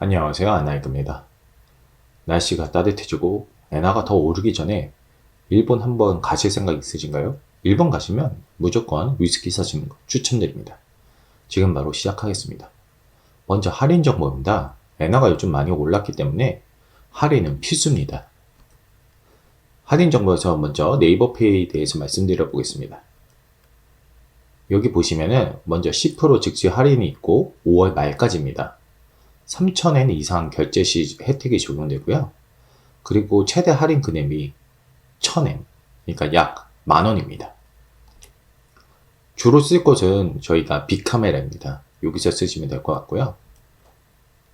안녕하세요. 안나이크입니다. 날씨가 따뜻해지고 엔화가 더 오르기 전에 일본 한번 가실 생각 있으신가요? 일본 가시면 무조건 위스키 사시는 거 추천드립니다. 지금 바로 시작하겠습니다. 먼저 할인 정보입니다. 엔화가 요즘 많이 올랐기 때문에 할인은 필수입니다. 할인 정보에서 먼저 네이버페이에 대해서 말씀드려 보겠습니다. 여기 보시면은 먼저 10% 즉시 할인이 있고 5월 말까지입니다. 3,000엔 이상 결제 시 혜택이 적용되고요. 그리고 최대 할인 금액이 1,000엔, 그러니까 약 만원입니다. 주로 쓸 곳은 저희가 빅카메라입니다. 여기서 쓰시면 될 것 같고요.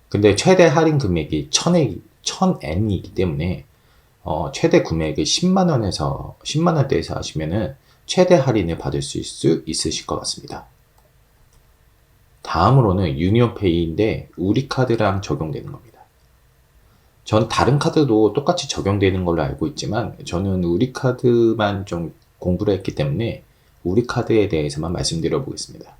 근데 최대 할인 금액이 1,000엔, 1,000엔이기 때문에 어, 최대 금액이 10만원에서 10만원대에서 하시면은 최대 할인을 받을 수 있으실 것 같습니다. 다음으로는 유니온페이인데 우리 카드랑 적용되는 겁니다. 전 다른 카드도 똑같이 적용되는 걸로 알고 있지만 저는 우리 카드만 좀 공부를 했기 때문에 우리 카드에 대해서만 말씀드려 보겠습니다.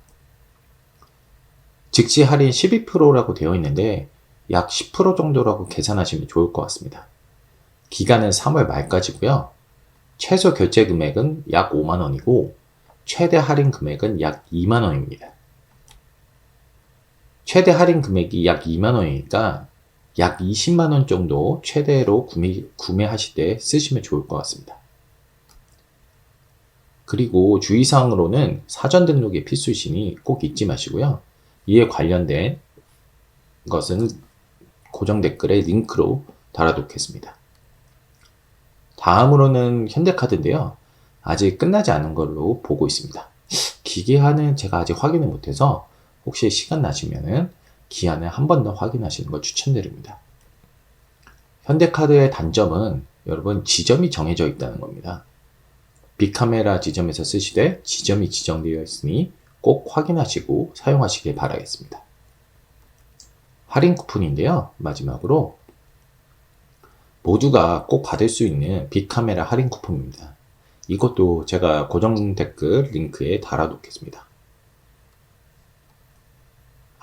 즉시 할인 12%라고 되어 있는데 약 10% 정도라고 계산하시면 좋을 것 같습니다. 기간은 3월 말까지고요. 최소 결제 금액은 약 5만 원이고 최대 할인 금액은 약 2만 원입니다. 최대 할인 금액이 약 2만 원이니까 약 20만 원 정도 최대로 구매, 구매하실 때 쓰시면 좋을 것 같습니다. 그리고 주의사항으로는 사전 등록이 필수이시니 꼭 잊지 마시고요. 이에 관련된 것은 고정 댓글에 링크로 달아놓겠습니다. 다음으로는 현대카드인데요. 아직 끝나지 않은 걸로 보고 있습니다. 기계화는 제가 아직 확인을 못해서 혹시 시간 나시면은 기한을 한 번 더 확인하시는 걸 추천드립니다. 현대카드의 단점은 여러분 지점이 정해져 있다는 겁니다. 빅카메라 지점에서 쓰시되 지점이 지정되어 있으니 꼭 확인하시고 사용하시길 바라겠습니다. 할인 쿠폰인데요. 마지막으로 모두가 꼭 받을 수 있는 빅카메라 할인 쿠폰입니다. 이것도 제가 고정 댓글 링크에 달아놓겠습니다.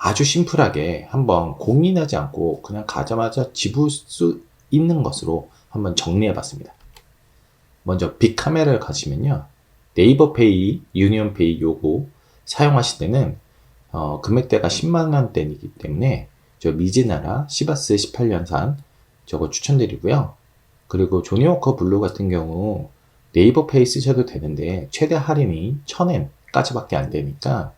아주 심플하게 한번 고민하지 않고 그냥 가자마자 집을 수 있는 것으로 한번 정리해 봤습니다. 먼저 빅카메라를 가시면요. 네이버페이, 유니온페이 요거 사용하실 때는 어, 금액대가 10만원대이기 때문에 저 미즈나라 시바스 18년산 저거 추천드리고요. 그리고 조니워커 블루 같은 경우 네이버페이 쓰셔도 되는데 최대 할인이 1000엔까지밖에 안 되니까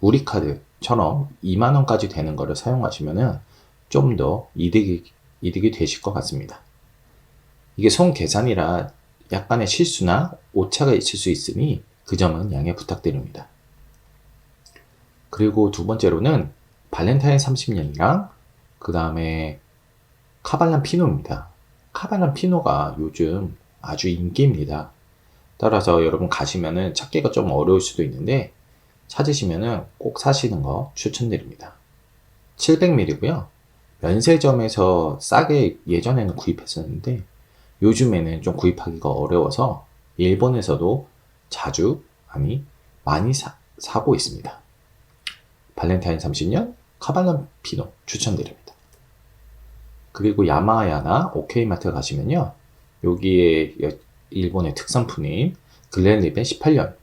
우리 카드처럼 2만 원까지 되는 거를 사용하시면은 좀 더 이득이, 이득이 되실 것 같습니다. 이게 손 계산이라 약간의 실수나 오차가 있을 수 있으니 그 점은 양해 부탁드립니다. 그리고 두 번째로는 발렌타인 30년이랑 그 다음에 카발란 피노입니다. 카발란 피노가 요즘 아주 인기입니다. 따라서 여러분 가시면은 찾기가 좀 어려울 수도 있는데 찾으시면은 꼭 사시는 거 추천드립니다. 700ml고요. 면세점에서 싸게 예전에는 구입했었는데 요즘에는 좀 구입하기가 어려워서 일본에서도 자주 아니 많이 사, 사고 있습니다. 발렌타인 30년 카발란 피노 추천드립니다. 그리고 야마야나 오케이마트 가시면요. 여기에 일본의 특산품인 글렌립의 18년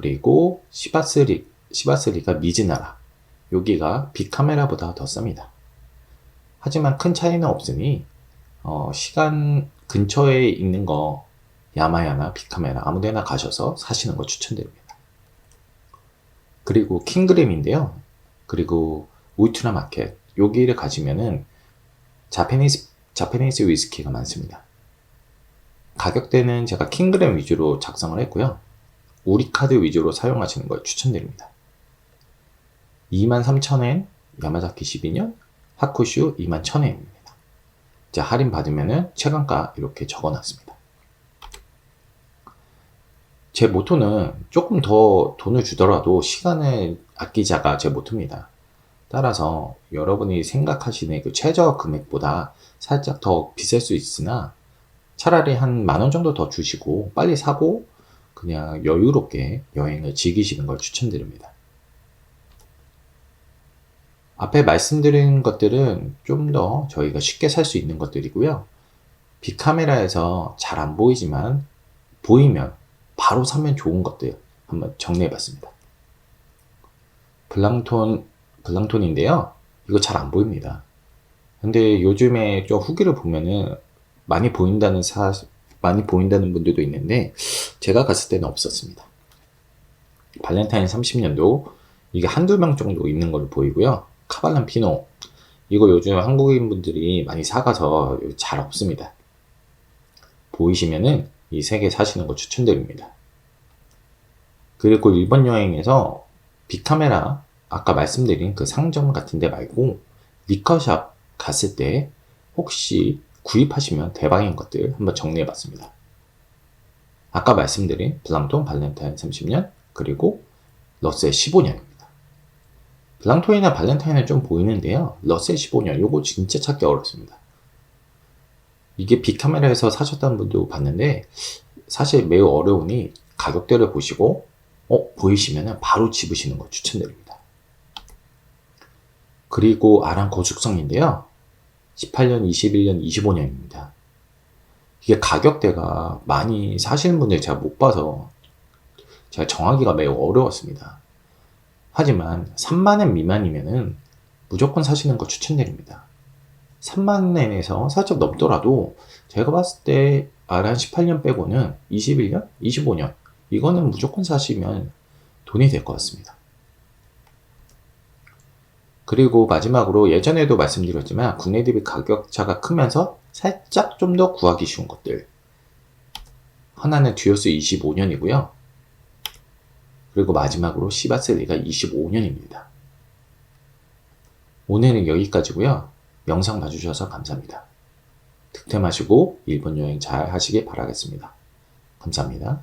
그리고 시바스리 시바스리가 미즈나라 여기가 빅카메라보다 더 쌉니다. 하지만 큰 차이는 없으니 어, 시간 근처에 있는 거 야마야나 빅카메라 아무데나 가셔서 사시는 거 추천드립니다. 그리고 킹그램인데요. 그리고 울트라 마켓 여기를 가시면은 자페니스 자페니스 위스키가 많습니다. 가격대는 제가 킹그램 위주로 작성을 했고요. 우리 카드 위주로 사용하시는 걸 추천드립니다. 23,000엔 야마자키 12년 하쿠슈 21,000엔입니다. 자, 할인 받으면은 최강가 이렇게 적어 놨습니다. 제 모토는 조금 더 돈을 주더라도 시간을 아끼자가 제 모토입니다. 따라서 여러분이 생각하시는 그 최저 금액보다 살짝 더 비쌀 수 있으나 차라리 한 만 원 정도 더 주시고 빨리 사고 그냥 여유롭게 여행을 즐기시는 걸 추천드립니다. 앞에 말씀드린 것들은 좀 더 저희가 쉽게 살 수 있는 것들이고요. 빅카메라에서 잘 안 보이지만 보이면 바로 사면 좋은 것들 한번 정리해 봤습니다. 블랑톤, 블랑톤인데요. 이거 잘 안 보입니다. 근데 요즘에 좀 후기를 보면은 많이 보인다는 사, 많이 보인다는 분들도 있는데 제가 갔을 때는 없었습니다. 발렌타인 30년도 이게 한두 명 정도 있는 걸로 보이고요. 카발란 피노 이거 요즘 한국인 분들이 많이 사가서 잘 없습니다. 보이시면은 이 세 개 사시는 거 추천드립니다. 그리고 일본 여행에서 빅카메라 아까 말씀드린 그 상점 같은 데 말고 리커샵 갔을 때 혹시 구입하시면 대박인 것들 한번 정리해 봤습니다. 아까 말씀드린 블랑톤 발렌타인 30년 그리고 러셀 15년입니다. 블랑톤이나 발렌타인은 좀 보이는데요. 러셀 15년 요거 진짜 찾기 어렵습니다. 이게 빅카메라에서 사셨다는 분도 봤는데 사실 매우 어려우니 가격대를 보시고 어 보이시면 바로 집으시는 거 추천드립니다. 그리고 아랑 거숙성인데요. 18년, 21년, 25년입니다. 이게 가격대가 많이 사시는 분들 제가 못 봐서 제가 정하기가 매우 어려웠습니다. 하지만 3만엔 미만이면은 무조건 사시는 거 추천드립니다. 3만엔에서 살짝 넘더라도 제가 봤을 때 아란 18년 빼고는 21년, 25년 이거는 무조건 사시면 돈이 될 것 같습니다. 그리고 마지막으로 예전에도 말씀드렸지만 국내 대비 가격차가 크면서 살짝 좀 더 구하기 쉬운 것들. 하나는 듀오스 25년이고요. 그리고 마지막으로 시바셀리가 25년입니다. 오늘은 여기까지고요. 영상 봐주셔서 감사합니다. 득템하시고 일본 여행 잘 하시길 바라겠습니다. 감사합니다.